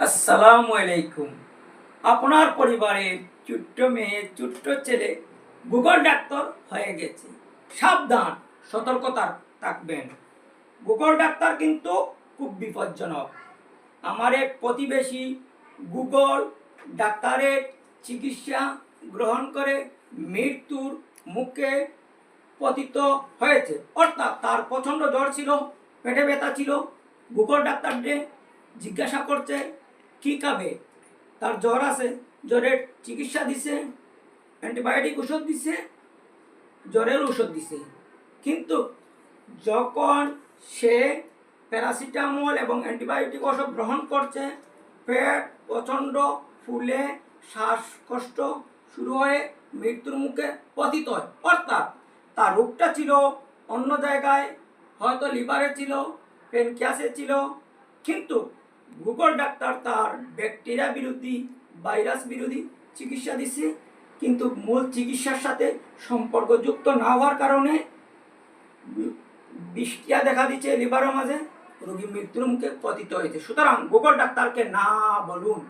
আসসালামু আলাইকুম। আপনার পরিবারের ছোট্ট মেয়ে, ছোট্ট ছেলে গুগল ডাক্তার হয়ে গেছে। সাবধান, সতর্কতা থাকবেন গুগল ডাক্তার কিন্তু খুব বিপজ্জনক। আমার এক প্রতিবেশী গুগল ডাক্তারের চিকিৎসা গ্রহণ করে মৃত্যুর মুখে পতিত হয়েছে। অর্থাৎ তার প্রচণ্ড জ্বর ছিল, পেটে ব্যথা ছিল। গুগল ডাক্তারকে জিজ্ঞাসা করছে কী খাবে? তার জ্বর আছে, জ্বরের চিকিৎসা দিছে, অ্যান্টিবায়োটিক ওষুধ দিছে, জ্বরের ওষুধ দিছে। কিন্তু যখন সে প্যারাসিটামল এবং অ্যান্টিবায়োটিক ওষুধ গ্রহণ করছে, পেট প্রচণ্ড ফুলে শ্বাসকষ্ট শুরু হয়ে মৃত্যুর মুখে পতিত হয়। অর্থাৎ তার রোগটা ছিল অন্য জায়গায়, হয়তো লিভারে ছিল, পেনক্রিয়াসে ছিল। কিন্তু গুগল ডাক্তার তার ব্যাকটেরিয়া বিরোধী ভাইরাস বিরোধী চিকিৎসা দিচ্ছে, কিন্তু মূল চিকিৎসার সাথে সম্পর্কযুক্ত না হওয়ার কারণে বৃষ্টিয়া দেখা দিচ্ছে লিভারের মাঝে রোগী মৃত্যুর মুখে পতিত হয়েছে। সুতরাং গুগল ডাক্তারকে না বলুন।